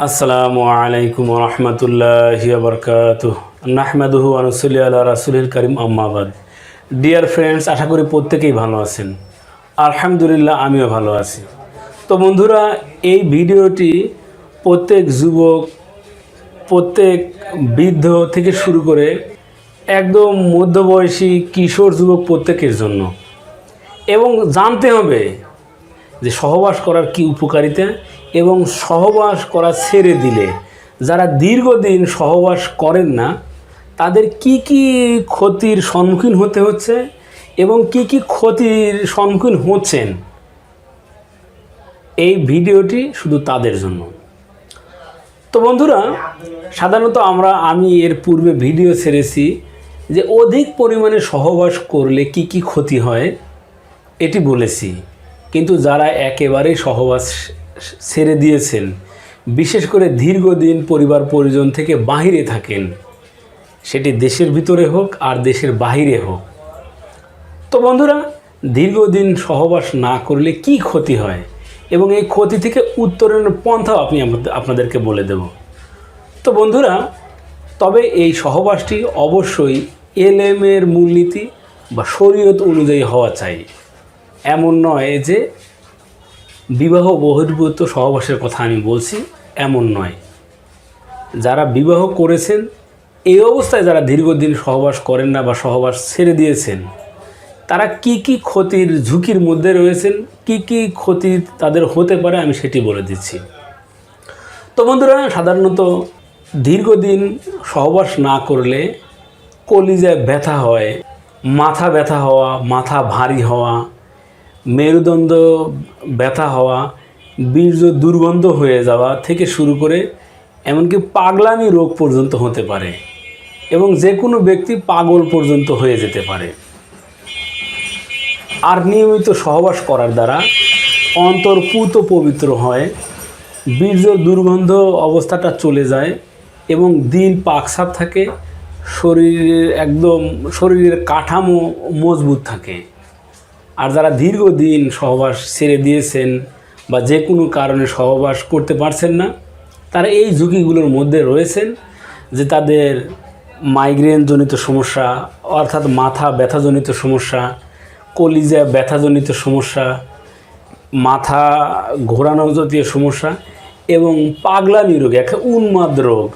আসসালামু আলাইকুম রহমতুল্লাহ বরকাত নাহমাদুহু আনসুল্লি আল্লাহ করিম আম্মাবাদ ডিয়ার ফ্রেন্ডস আশা করি প্রত্যেকেই ভালো আছেন। আলহামদুলিল্লাহ, আমিও ভালো আছি। তো বন্ধুরা, এই ভিডিওটি প্রত্যেক যুবক, প্রত্যেক বৃদ্ধ থেকে শুরু করে একদম মধ্যবয়সী কিশোর যুবক প্রত্যেকের জন্য। এবং জানতে হবে যে সহবাস করার কি উপকারিতা এবং সহবাস করা ছেড়ে দিলে, যারা দীর্ঘদিন সহবাস করেন না, তাদের কি কি ক্ষতির সম্মুখীন হতে হচ্ছে এবং কি কি ক্ষতির সম্মুখীন হচ্ছেন? এই ভিডিওটি শুধু তাদের জন্য। তো বন্ধুরা, সাধারণত আমরা, আমি এর পূর্বে ভিডিও ছেড়েছি যে অধিক পরিমাণে সহবাস করলে কি কি ক্ষতি হয়, এটি বলেছি। কিন্তু যারা একেবারেই সহবাস ছেড়ে দিয়েছেন। বিশেষ করে দীর্ঘদিন পরিবার পরিজন থেকে বাহিরে থাকেন। সেটি দেশের ভিতরে হোক আর দেশের বাহিরে হোক। তো বন্ধুরা, দীর্ঘদিন সহবাস না করলে কি ক্ষতি হয়? এবং এই ক্ষতি থেকে উত্তরণের পন্থাও আপনি আপনাদেরকে বলে দেব। তো বন্ধুরা, তবে এই সহবাসটি অবশ্যই এলএমের মূলনীতি বা শরীয়ত অনুযায়ী হওয়া চাই। এমন নয় যে বিবাহ বহির্ভূত সহবাসের কথা আমি বলছি, এমন নয়। যারা বিবাহ করেছেন, এই অবস্থায় যারা দীর্ঘদিন সহবাস করেন না বা সহবাস ছেড়ে দিয়েছেন, তারা কি কি ক্ষতির ঝুঁকির মধ্যে রয়েছেন, কি কি ক্ষতি তাদের হতে পারে আমি সেটি বলে দিচ্ছি। তো বন্ধুরা, সাধারণত দীর্ঘদিন সহবাস না করলে কলিজায় ব্যথা হয়, মাথা ব্যথা হওয়া, মাথা ভারী হওয়া মেরুদণ্ড ব্যথা হওয়া, বীর্য দুর্গন্ধ হয়ে যাওয়া থেকে শুরু করে এমনকি পাগলামি রোগ পর্যন্ত হতে পারে এবং যে কোনো ব্যক্তি পাগল পর্যন্ত হয়ে যেতে পারে। আর নিয়মিত সহবাস করার দ্বারা অন্তর পুত পবিত্র হয়, বীর্য দুর্গন্ধ অবস্থাটা চলে যায় এবং দিন পাকসাপ থাকে শরীরের একদম শরীরের কাঠামো মজবুত থাকে। আর যারা দীর্ঘদিন সহবাস ছেড়ে দিয়েছেন বা যে কোনো কারণে সহবাস করতে পারছেন না, তারা এই ঝুঁকিগুলোর মধ্যে রয়েছেন যে তাদের মাইগ্রেনজনিত সমস্যা, অর্থাৎ মাথা ব্যথাজনিত সমস্যা, কলিজা ব্যথাজনিত সমস্যা, মাথা ঘোরানো জাতীয় সমস্যা এবং পাগলামি রোগ একটা উন্মাদ রোগ,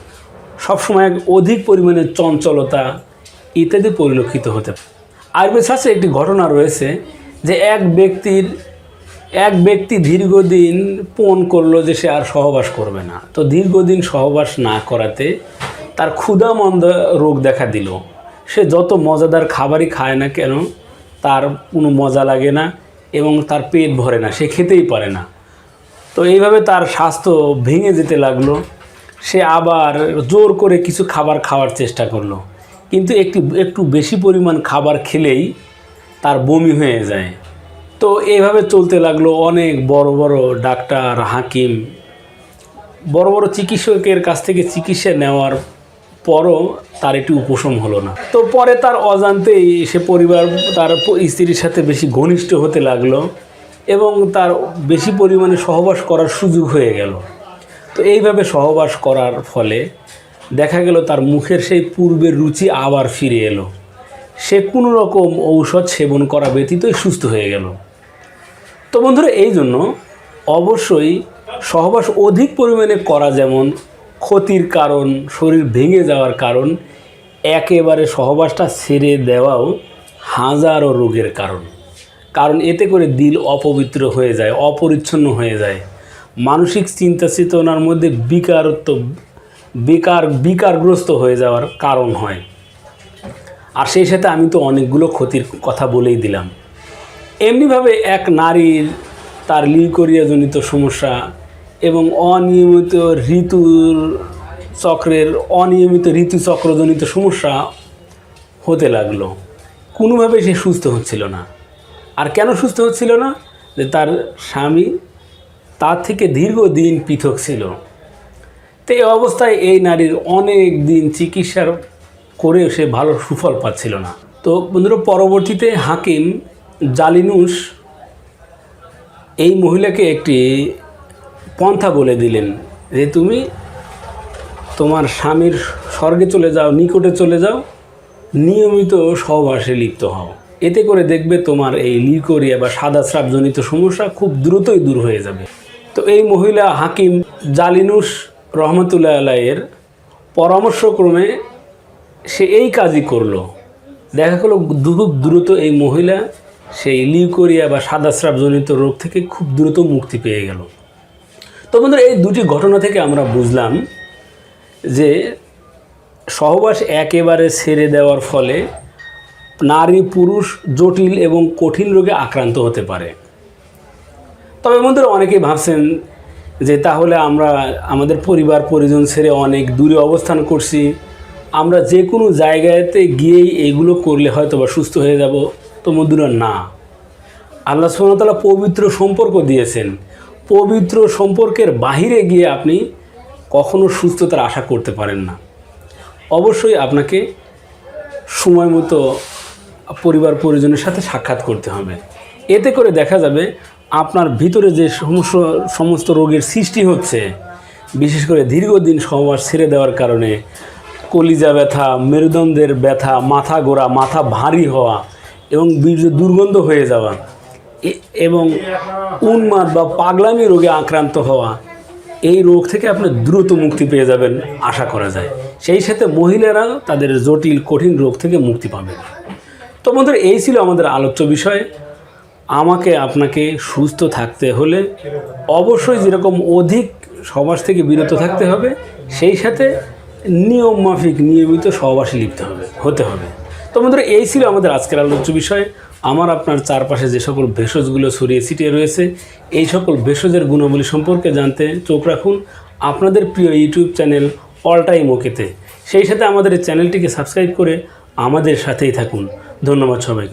সবসময় অধিক পরিমাণে চঞ্চলতা ইত্যাদি পরিলক্ষিত হতে পারে। আয়ুর্বেদ শাস্ত্রে একটি ঘটনা রয়েছে যে এক ব্যক্তির, এক ব্যক্তি দীর্ঘদিন পণ করল যে সে আর সহবাস করবে না। তো দীর্ঘদিন সহবাস না করাতে তার ক্ষুধামন্দ রোগ দেখা দিল। সে যত মজাদার খাবারই খায় না কেন, তার কোনো মজা লাগে না এবং তার পেট ভরে না, সে খেতেই পারে না। তো এইভাবে তার স্বাস্থ্য ভেঙে যেতে লাগল। সে আবার জোর করে কিছু খাবার খাওয়ার চেষ্টা করল। কিন্তু একটি, একটু বেশি পরিমাণ খাবার খেলেই তার বমি হয়ে যায়। তো এইভাবে চলতে লাগল অনেক বড় বড় ডাক্তার, হাকিম। বড় বড় চিকিৎসকের কাছ থেকে চিকিৎসা নেওয়ার পরও তার একটি উপশম হলো না। তো পরে তার অজান্তেই সে পরিবার, তার স্ত্রীর সাথে বেশি ঘনিষ্ঠ হতে লাগল এবং তার বেশি পরিমাণে সহবাস করার সুযোগ হয়ে গেল। তো এইভাবে সহবাস করার ফলে দেখা গেল তার মুখের সেই পূর্বের রুচি আবার ফিরে এলো। সে কোনো রকম ঔষধ সেবন করা ব্যতীতই সুস্থ হয়ে গেল। তো বন্ধুরা, এই জন্য অবশ্যই সহবাস অধিক পরিমাণে করা যেমন ক্ষতির কারণ, শরীর ভেঙে যাওয়ার কারণ, একেবারে সহবাসটা ছেড়ে দেওয়াও হাজারো রোগের কারণ। কারণ এতে করে দিল অপবিত্র হয়ে যায়, অপরিচ্ছন্ন হয়ে যায়। মানসিক চিন্তা চেতনার মধ্যে বিকারত্ব, বেকার, বিকারগ্রস্ত হয়ে যাওয়ার কারণ হয়। আর সেই সাথে আমি তো অনেকগুলো ক্ষতির কথা বলেই দিলাম। এমনিভাবে এক নারীর তার লিকরিয়াজনিত সমস্যা এবং অনিয়মিত ঋতুর চক্রের অনিয়মিত ঋতুচক্রজনিত সমস্যা হতে লাগল। কোনোভাবে সে সুস্থ হচ্ছিল না। আর কেন সুস্থ হচ্ছিল না? যে তার স্বামী তার থেকে দীর্ঘদিন পৃথক ছিল। তো এই অবস্থায় এই নারীর অনেক দিন চিকিৎসার করে সে ভালো সুফল পাচ্ছিল না। তো বন্ধুরা, পরবর্তীতে হাকিম জালিনুস এই মহিলাকে একটি পন্থা বলে দিলেন যে, তুমি তোমার স্বামীর স্বর্গে চলে যাও, নিকটে চলে যাও, নিয়মিত সহবাসে লিপ্ত হও। এতে করে দেখবে তোমার এই লিকোরিয়া বা সাদা স্রাবজনিত সমস্যা খুব দ্রুতই দূর হয়ে যাবে। তো এই মহিলা হাকিম জালিনুস রহমতুল্লাহ আলাইয়ের পরামর্শক্রমে সে এই কাজই করল। দেখা গেলো খুব দ্রুত এই মহিলা সেই লিউকোরিয়া বা সাদা স্রাবজনিত রোগ থেকে খুব দ্রুত মুক্তি পেয়ে গেল। তো বন্ধুরা, এই দুটি ঘটনা থেকে আমরা বুঝলাম যে সহবাস একেবারে ছেড়ে দেওয়ার ফলে নারী পুরুষ জটিল এবং কঠিন রোগে আক্রান্ত হতে পারে। তবে বন্ধুরা, অনেকেই ভাবছেন যে তাহলে আমরা আমাদের পরিবার, পরিজন ছেড়ে অনেক দূরে অবস্থান করছি আমরা যে কোনো জায়গাতে গিয়েই এগুলো করলে হয়তো বা সুস্থ হয়ে যাব। তো বন্ধুরা, না। আল্লাহ সুমতলা পবিত্র সম্পর্ক দিয়েছেন। পবিত্র সম্পর্কের বাহিরে গিয়ে আপনি কখনো সুস্থতার আশা করতে পারেন না। অবশ্যই আপনাকে সময় মতো পরিবার পরিজনের সাথে সাক্ষাৎ করতে হবে। এতে করে দেখা যাবে আপনার ভিতরে যে সমস্ত সমস্ত রোগের সৃষ্টি হচ্ছে, বিশেষ করে দীর্ঘদিন সহবাস ছেড়ে দেওয়ার কারণে কলিজা ব্যথা, মেরুদণ্ডের ব্যথা, মাথা গোড়া, মাথা ভারী হওয়া এবং বীর্য দুর্গন্ধ হয়ে যাওয়া এবং উন্মাদ বা পাগলামি রোগে আক্রান্ত হওয়া। এই রোগ থেকে আপনি দ্রুত মুক্তি পেয়ে যাবেন আশা করা যায়। সেই সাথে মহিলারা তাদের জটিল, কঠিন রোগ থেকে মুক্তি পাবেন তো বন্ধুরা, এই ছিল আমাদের আলোচ্য বিষয়। আমাকে আপনাকে সুস্থ থাকতে হলে অবশ্যই যেরকম অধিক সমাজ থেকে বিরত থাকতে হবে, সেই সাথে নিয়ম মাফিক নিয়মিত সহবাসে লিপ্ত হবে, হতে হবে। তো বন্ধুরা, এই ছিল আমাদের আজকের আলোচ্য বিষয়। আমার আপনার চারপাশে যে সকল ভেষজগুলো ছড়িয়ে ছিটিয়ে রয়েছে, এই সকল ভেষজের গুণাবলী সম্পর্কে জানতে চোখ রাখুন আপনাদের প্রিয় ইউটিউব চ্যানেল অল টাইম ওকেতে। সেই সাথে আমাদের চ্যানেলটিকে সাবস্ক্রাইব করে আমাদের সাথেই থাকুন। ধন্যবাদ সবাইকে।